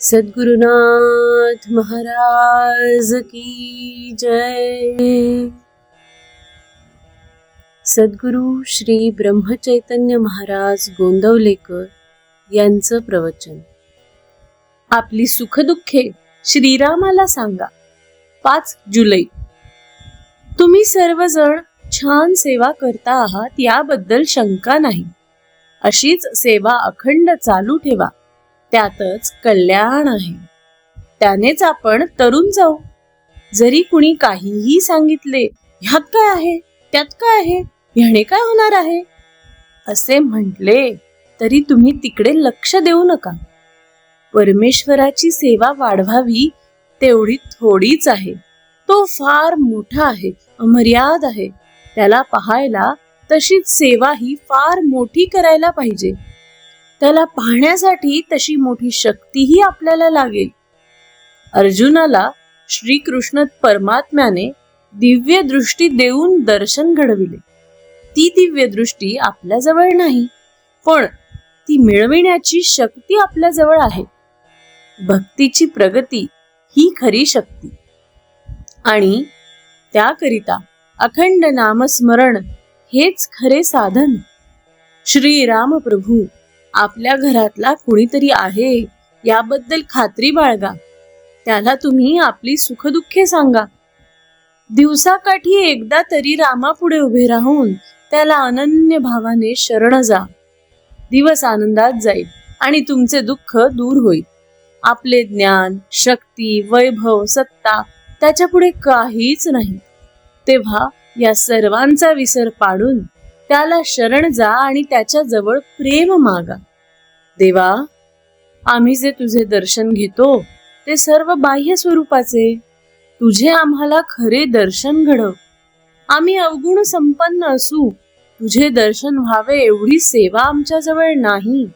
सद्गुरुनाथ महाराज की जय। सद्गुरु श्री ब्रह्मचैतन्य महाराज गोंदवलेकर यांचं प्रवचन। आपली सुखदुःखे श्रीरामाला सांगा पाच जुलै। तुम्ही सर्वजण छान सेवा करता आहात याबद्दल शंका नाही। अशीच सेवा अखंड चालू ठेवा। त्यातच कल्याण आहे. त्यानेच आपण तरुण जाऊ. जरी कुणी काहीही सांगितले ह्यात काय आहे? त्यात काय आहे? ह्याने काय होणार आहे? असे म्हटले तरी तुम्ही तिकडे लक्ष देऊ नका. परमेश्वराची सेवा वाढवावी तेवढी थोडीच आहे. तो फार मोठा आहे अमर्याद आहे. त्याला पाहायला तशीच सेवा ही फार मोठी करायला पाहिजे. त्याला पाहण्यासाठी तशी मोठी शक्तीही आपल्याला लागेल. अर्जुनाला श्रीकृष्ण परमात्म्याने दिव्य दृष्टी देऊन दर्शन घडविले. ती दिव्य दृष्टी आपल्याजवळ नाही पण ती मिळविण्याची शक्ती आपल्याजवळ आहे. भक्तीची प्रगती ही खरी शक्ती. आणि त्याकरिता अखंड नामस्मरण हेच खरे साधन. श्री राम प्रभू आपल्या घरातला कुणीतरी आहे याबद्दल खात्री बाळगा. त्याला तुम्ही आपली सुखदुःखे सांगा. दिवसाकाठी एकदा तरी रामापुढे उभे राहून त्याला अनन्य भावाने शरण जा. दिवस आनंदात जाईल आणि तुमचे दुःख दूर होईल. आपले ज्ञान शक्ती वैभव सत्ता त्याच्या पुढे काहीच नाही. तेव्हा या सर्वांचा विसर पाडून त्याला शरण जा आणि त्याच्याजवळ प्रेम मागा. देवा आम्ही जे तुझे दर्शन घेतो ते सर्व बाह्य स्वरूपाचे. तुझे आम्हाला खरे दर्शन घडव. आम्ही अवगुण संपन्न असू. तुझे दर्शन व्हावे एवढी सेवा आमच्याजवळ नाही.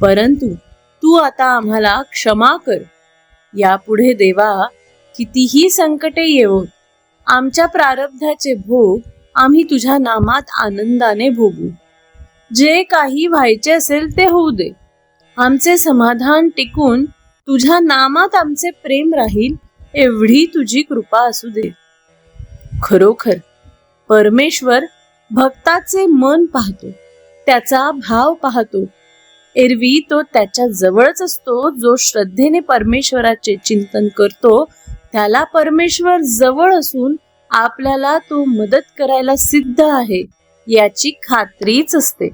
परंतु तू आता आम्हाला क्षमा कर. यापुढे देवा कितीही संकटे येवो आमच्या प्रारब्धाचे भोग आम्ही तुझ्या नामात आनंदाने भोगू. जे काही व्हायचे असेल ते होऊ दे. आमचे समाधान टिकून तुझ्या नामात आमचे प्रेम राहील एवढी तुझी कृपा असू दे. खरोखर परमेश्वर भक्ताचे मन पाहतो त्याचा भाव पाहतो. एरवी तो त्याच्या जवळच असतो जो श्रद्धेने परमेश्वराचे चिंतन करतो त्याला परमेश्वर जवळ असून आपल्याला तो मदत करायला सिद्ध आहे याची खात्रीच असते.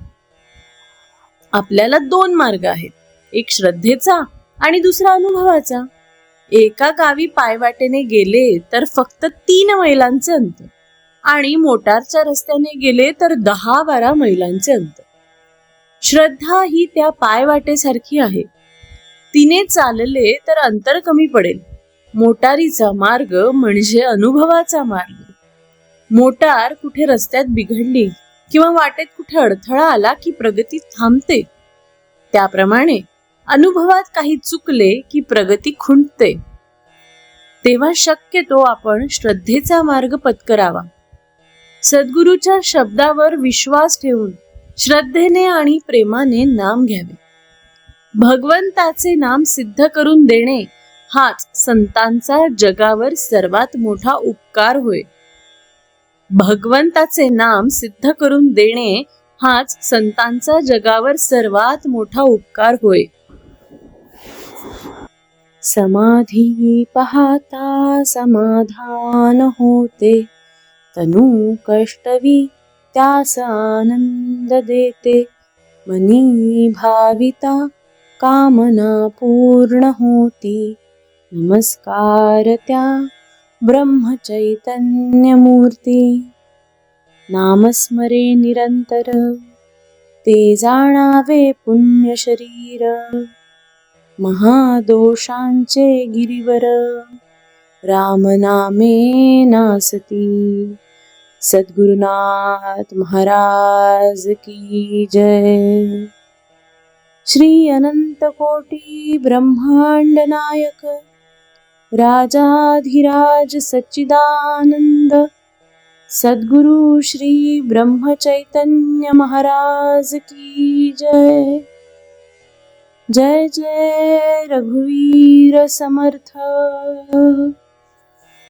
आपल्याला दोन मार्ग आहेत. एक श्रद्धेचा आणि दुसरा अनुभवाचा. एका गावी पायवाटेने गेले तर फक्त तीन मैलांचे अंतर आणि मोटारच्या रस्त्याने गेले तर दहा बारा मैलांचे अंतर. श्रद्धा ही त्या पायवाटेसारखी आहे. तिने चालले तर अंतर कमी पडेल. मोटारीचा मार्ग म्हणजे अनुभवाचा मार्ग. मोटार कुठे रस्त्यात बिघडली? किंवा वाटेत कुठे अडथळा आला की प्रगती थांबते. त्याप्रमाणे अनुभवात काही चुकले की प्रगती खुंटते. तेव्हा शक्यतो आपण श्रद्धेचा मार्ग पत्करावा. सद्गुरूच्या शब्दावर विश्वास ठेवून श्रद्धेने आणि प्रेमाने नाम घ्यावे. भगवंताचे नाम सिद्ध करून देणे हाच संतांचा जगावर सर्वात मोठा उपकार होय. भगवंताचे नाम सिद्ध करून देणे हाच संतांचा जगावर सर्वात मोठा उपकार होय. समाधी पाहता समाधान होते. तनु कष्टवी त्यास आनंद देते. मनी भाविता कामना पूर्ण होती. नमस्कार त्या ब्रह्मचैतन्यमूर्ती। नामस्मरे निरंतर ते जाणावे पुण्य शरीर महादोषांचे गिरीवर रामनामे नासती। सद्गुरुनाथ महाराज की जय। श्री अनंत कोटी ब्रह्मांड नायक। राजाधिराज सच्चिदानंद सद्गुरु श्री ब्रह्मचैतन्य महाराज की जय। जय जय रघुवीर समर्थ।